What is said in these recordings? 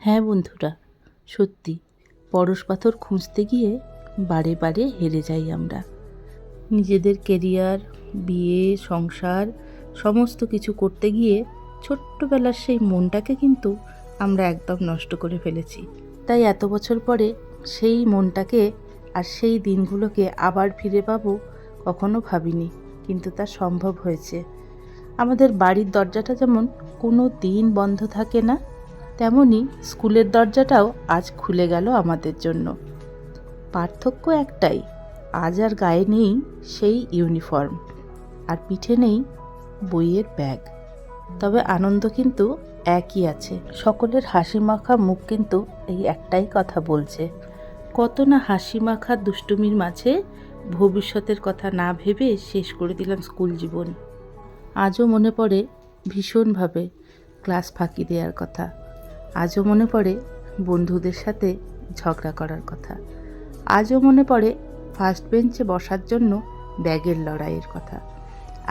হ্যাঁ বন্ধুরা সত্যি পরশ পাথর খুঁজতে গিয়ে বারে বারে হেরে যাই আমরা। নিজেদের কেরিয়ার বিয়ে, সংসার, সমস্ত কিছু করতে গিয়ে ছোট্টবেলার সেই মনটাকে কিন্তু আমরা একদম নষ্ট করে ফেলেছি। তাই এত বছর পরে সেই মনটাকে আর সেই দিনগুলোকে আবার ফিরে পাবো কখনো ভাবিনি, কিন্তু তা সম্ভব হয়েছে। আমাদের বাড়ির দরজাটা যেমন কোনো দিন বন্ধ থাকে না, তেমনি স্কুলের দরজাটাও আজ খুলে গেল আমাদের জন্য। পার্থক্য একটাই, আজ আর গায়ে নেই সেই ইউনিফর্ম। আর পিঠে নেই বইয়ের ব্যাগ। তবে আনন্দ কিন্তু একই আছে। সকলের হাসি মাখা মুখ কিন্তু এই একটাই কথা বলছে। কত না হাসি মাখা দুষ্টুমির মাঝে ভবিষ্যতের কথা না ভেবে শেষ করে দিলাম স্কুল জীবন। আজও মনে পড়ে ভীষণভাবে ক্লাস ফাঁকি দেওয়ার কথা। আজও মনে পড়ে বন্ধুদের সাথে ঝগড়া করার কথা। আজও মনে পড়ে ফার্স্ট বেঞ্চে বসার জন্য ব্যাগের লড়াইয়ের কথা।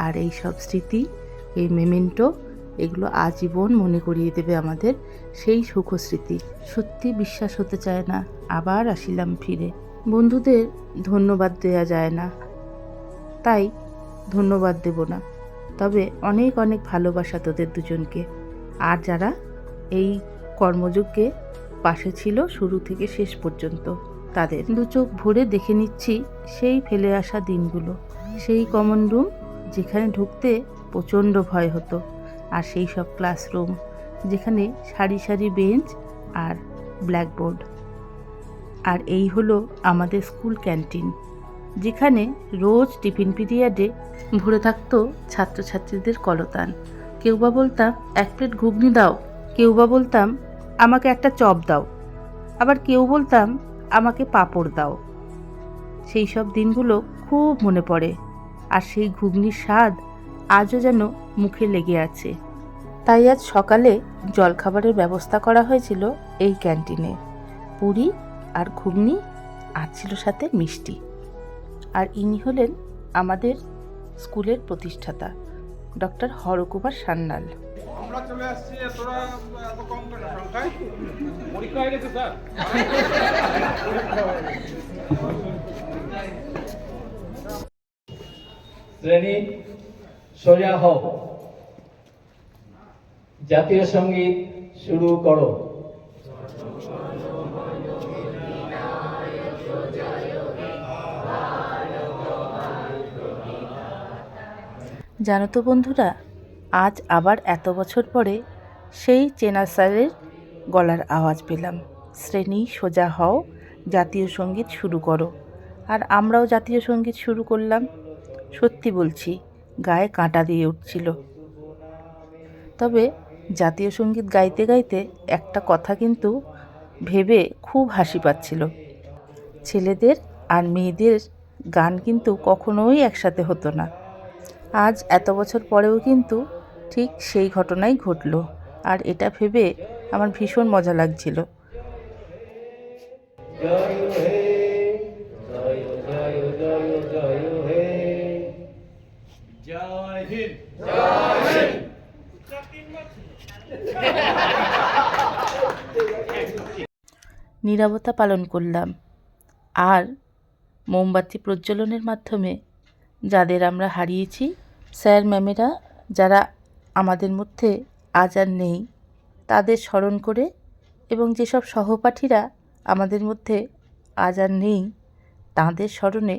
আর এই সব স্মৃতি, এই মেমেন্টো এগুলো আজীবন মনে করিয়ে দেবে আমাদের সেই সুখ স্মৃতি। সত্যি বিশ্বাস হতে চায় না, আবার আসিলাম ফিরে। বন্ধুদের ধন্যবাদ দেওয়া যায় না, তাই ধন্যবাদ দেব না। তবে অনেক অনেক ভালোবাসা তোদের দুজনকে। আর যারা এই কর্মযজ্ঞে পাশে ছিল শুরু থেকে শেষ পর্যন্ত, তাদের দু চোখ ভরে দেখে নিচ্ছি সেই ফেলে আসা দিনগুলো। সেই কমন রুম যেখানে ঢুকতে প্রচণ্ড ভয় হতো, আর সেই সব ক্লাসরুম যেখানে সারি সারি বেঞ্চ আর ব্ল্যাকবোর্ড আর এই হলো আমাদের স্কুল ক্যান্টিন যেখানে রোজ টিফিন পিরিয়ডে ভরে থাকতো ছাত্রছাত্রীদের কলতান। কেউ বা বলতাম, এক প্লেট ঘুগনি দাও। কেউ বা বলতাম, আমাকে একটা চপ দাও। আবার কেউ বলতাম, আমাকে পাঁপড় দাও। সেই সব দিনগুলো খুব মনে পড়ে। আর সেই ঘুগনির স্বাদ আজও যেন মুখে লেগে আছে। তাই আজ সকালে জলখাবারের ব্যবস্থা করা হয়েছিল এই ক্যান্টিনে। পুরি আর ঘুগনি আর ছিল সাথে মিষ্টি। আর ইনি হলেন আমাদের স্কুলের প্রতিষ্ঠাতা ডক্টর হরকুমার সান্যাল। আমরা চলে আসছি তোরা এত কম কেন সংখ্যায়? পরীক্ষা হয়ে গেছে স্যার। শ্রেণি, সোজা হও। জাতীয় সংগীত শুরু করো। জানো তো বন্ধুরা, আজ আবার এত বছর পরে সেই চেনা স্যারের গলার আওয়াজ পেলাম। শ্রেণি, সোজা হও, জাতীয় সংগীত শুরু করো। আর আমরাও জাতীয় সংগীত শুরু করলাম। সত্যি বলছি, গায়ে কাঁটা দিয়ে উঠছিল। তবে জাতীয় সংগীত গাইতে গাইতে একটা কথা কিন্তু ভেবে খুব হাসি পাচ্ছিল। ছেলেদের আর মেয়েদের গান কিন্তু কখনোই একসাথে হতো না। আজ এত বছর পরেও কিন্তু ঠিক সেই ঘটনাই ঘটল, আর এটা ভেবে আমার ভীষণ মজা লাগছিল। নীরবতা পালন করলাম। আর মোমবাতি প্রজ্বলনের মাধ্যমে যাদের আমরা হারিয়েছি, স্যার ম্যামেরা, যারা আমাদের মধ্যে আজ আর নেই, তাদের স্মরণ করে এবং যেসব সহপাঠীরা আমাদের মধ্যে আজ আর নেই, তাঁদের স্মরণে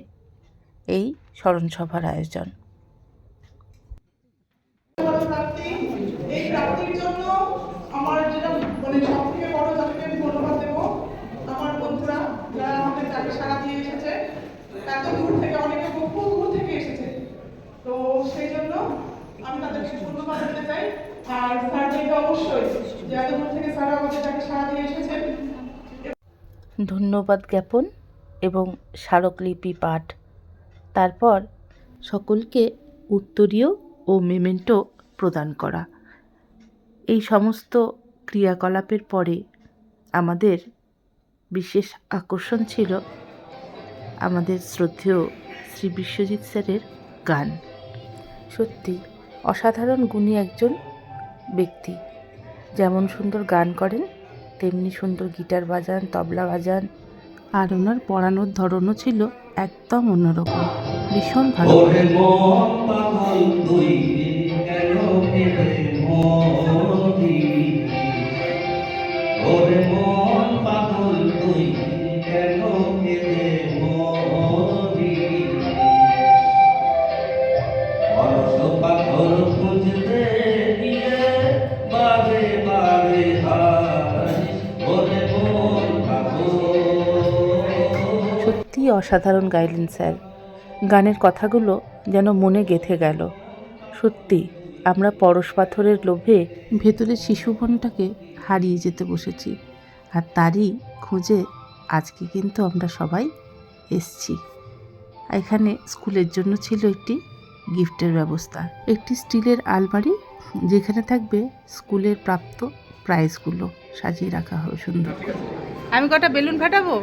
এই স্মরণসভার আয়োজন বড় প্রাপ্তি এই প্রাপ্তির জন্য আমার যেটা মানে সব থেকে বড় যাদেরকে আমি ধন্যবাদ দেবো আমার বন্ধুরা যারা আমাদের তাকে সারা দিয়ে এসেছে এত দূর থেকে অনেকে বহু দূর থেকে এসেছে তো সেই জন্য আমি তাদেরকে ধন্যবাদ দিতে চাই। আর স্যারদেরকে অবশ্যই, যে এত থেকে স্যার আমাদের তাকে সারা দিয়ে এসেছেন। ধন্যবাদ জ্ঞাপন এবং স্মারকলিপি পাঠ। তারপর সকলকে উত্তরীয় ও মেমেন্টো প্রদান করা। এই সমস্ত ক্রিয়াকলাপের পরে আমাদের বিশেষ আকর্ষণ ছিল আমাদের শ্রদ্ধেয় শ্রী বিশ্বজিৎ স্যারের গান। সত্যি, অসাধারণ গুণী একজন ব্যক্তি। যেমন সুন্দর গান করেন, তেমনি সুন্দর গিটার বাজান, তবলা বাজান আর ওনার পড়ানোর ধরনও ছিল একদম অন্যরকম। ভীষণ ভালো। সত্যিই অসাধারণ গাইলেন স্যার। গানের কথাগুলো যেন মনে গেঁথে গেল। সত্যি, আমরা পরশ পাথরের লোভে ভেতরের শিশুমনটাকে হারিয়ে যেতে বসেছি। আর তারই খুঁজে আজকে কিন্তু আমরা সবাই এসছি। এখানে স্কুলের জন্য ছিল একটি গিফটের ব্যবস্থা। একটি স্টিলের আলমারি যেখানে থাকবে স্কুলের প্রাপ্ত প্রাইজগুলো সাজিয়ে রাখা হবে সুন্দর আমি কটা বেলুন ফাটাবো?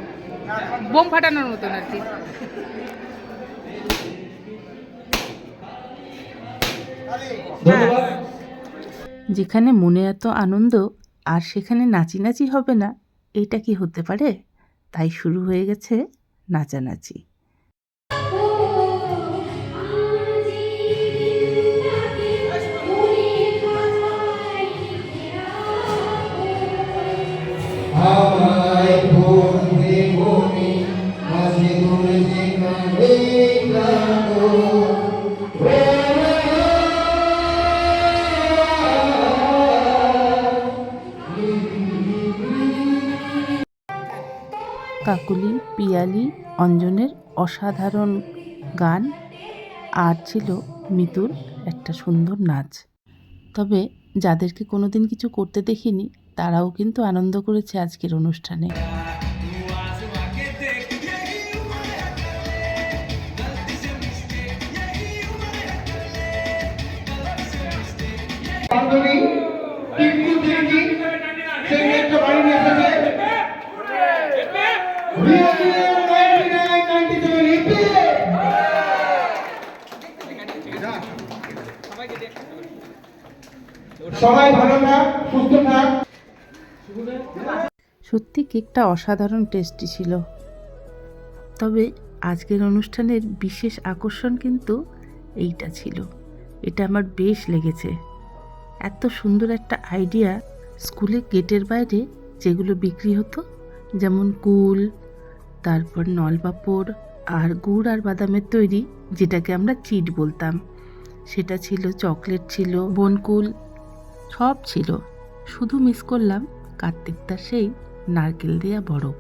বোম ফাটানোর মতন আর কি। যেখানে মনে এত আনন্দ, আর সেখানে নাচি নাচি হবে না, এটা কি হতে পারে? তাই শুরু হয়ে গেছে নাচানাচি। কাকুলি, পিয়ালি, অঞ্জনের অসাধারণ গান। আর ছিল মিতুর একটা সুন্দর নাচ। তবে যাদেরকে কোনোদিন কিছু করতে দেখিনি, তারাও কিন্তু আনন্দ করেছে আজকের অনুষ্ঠানে। সবাই ভালো থাক, সুস্থ থাক। সত্যি কেকটা অসাধারণ টেস্টি ছিল। তবে আজকের অনুষ্ঠানের বিশেষ আকর্ষণ কিন্তু এইটা ছিল। এটা আমার বেশ লেগেছে। এত সুন্দর একটা আইডিয়া স্কুলে গেটের বাইরে যেগুলো বিক্রি হতো, যেমন কুল, তারপর নলপাপড় আর গুড় আর বাদামের তৈরি, যেটাকে আমরা চিট বলতাম। সেটা ছিল, চকলেট ছিল, বনকুল সব ছিল। শুধু মিস করলাম কার্তিকদার সেই নারকেল দেয়া বরফ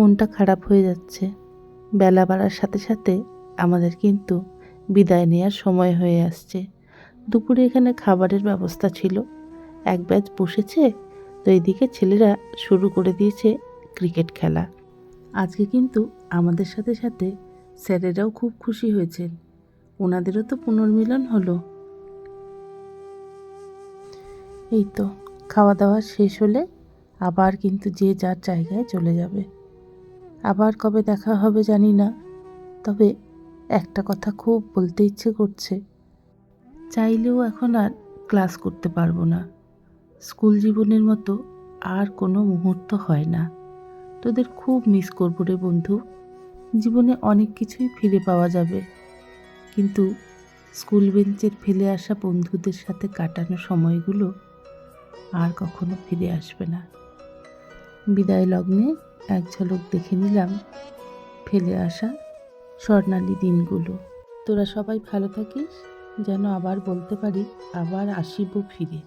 মনটা খারাপ হয়ে যাচ্ছে। বেলা বাড়ার সাথে সাথে আমাদের কিন্তু বিদায় নেওয়ার সময় হয়ে আসছে। দুপুরে এখানে খাবারের ব্যবস্থা ছিল। এক ব্যাচ বসেছে, তো এদিকে ছেলেরা শুরু করে দিয়েছে ক্রিকেট খেলা। আজকে কিন্তু আমাদের সাথে সাথে স্যারেরাও খুব খুশি হয়েছেন। ওনাদেরও তো পুনর্মিলন হলো। এই তো, খাওয়া দাওয়া শেষ হলে আবার কিন্তু যে যার জায়গায় চলে যাবে। আবার কবে দেখা হবে জানি না। তবে একটা কথা খুব বলতে ইচ্ছে করছে। চাইলেও এখন আর ক্লাস করতে পারব না। স্কুল জীবনের মতো আর কোনো মুহূর্ত হয় না। তোদের খুব মিস করব রে বন্ধু। জীবনে অনেক কিছুই ফিরে পাওয়া যাবে। কিন্তু স্কুল বেঞ্চের ফেলে আসা বন্ধুদের সাথে কাটানো সময়গুলো আর কখনো ফিরে আসবে না। বিদায় লগ্নে এক ঝলক দেখে নিলাম ফেলে আসা স্বর্ণালী দিনগুলো। তোরা সবাই ভালো থাকিস, যেন আবার বলতে পারি আবার আসিব ফিরে।